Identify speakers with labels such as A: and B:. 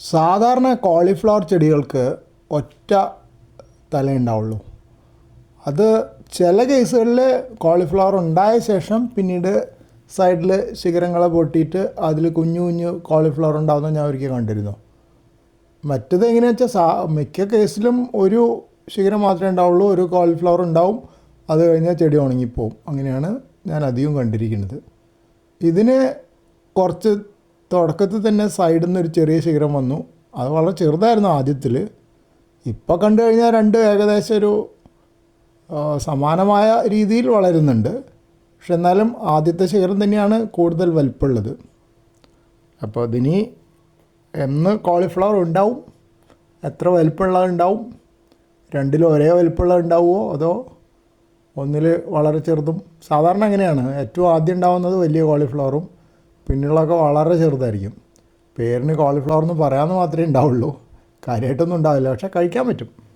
A: സാധാരണ കോളിഫ്ലവർ ചെടികൾക്ക് ഒറ്റ തല ഉണ്ടാവുള്ളൂ അത് ചില കേസുകളിൽ കോളിഫ്ലവർ ഉണ്ടായ ശേഷം പിന്നീട് സൈഡിൽ ശിഖരങ്ങളെ പൊട്ടിയിട്ട് അതിൽ കുഞ്ഞു കുഞ്ഞു കോളിഫ്ലവർ ഉണ്ടാകുന്ന ഞാൻ ഒരിക്കൽ കണ്ടിരുന്നു. മറ്റത് എങ്ങനെയാണെന്ന് വെച്ചാൽ സാ മിക്ക കേസിലും ഒരു ശിഖരം മാത്രമേ ഉണ്ടാവുള്ളൂ ഒരു കോളിഫ്ലവർ ഉണ്ടാവും അത് കഴിഞ്ഞാൽ ചെടി ഉണങ്ങിപ്പോവും. അങ്ങനെയാണ് ഞാൻ അധികം കണ്ടിരിക്കുന്നത്. ഇതിന് കുറച്ച് തുടക്കത്തിൽ തന്നെ സൈഡിൽ നിന്ന് ഒരു ചെറിയ ശിഖരം വന്നു. അത് വളരെ ചെറുതായിരുന്നു ആദ്യത്തിൽ. ഇപ്പോൾ കണ്ടു കഴിഞ്ഞാൽ രണ്ട് ഏകദേശം ഒരു സമാനമായ രീതിയിൽ വളരുന്നുണ്ട്. പക്ഷെ എന്നാലും ആദ്യത്തെ ശിഖരം തന്നെയാണ് കൂടുതൽ വലിപ്പമുള്ളത്. അപ്പോൾ ഇതിനി എന്ന് കോളിഫ്ലവർ ഉണ്ടാവും? എത്ര വലിപ്പമുള്ളതുണ്ടാവും രണ്ടിലും ഒരേ വലിപ്പമുള്ളത് ഉണ്ടാവുമോ? അതോ ഒന്നിൽ വളരെ ചെറുതും? സാധാരണ അങ്ങനെയാണ് ഏറ്റവും ആദ്യം ഉണ്ടാവുന്നത് വലിയ കോളിഫ്ലവറും പിന്നുള്ളതൊക്കെ വളരെ ചെറുതായിരിക്കും. പേരിന് കോളിഫ്ലവർ എന്ന് പറയാമെന്ന് മാത്രമേ ഉണ്ടാവുള്ളൂ. കാര്യമായിട്ടൊന്നും ഉണ്ടാവില്ല. പക്ഷേ കഴിക്കാൻ പറ്റും.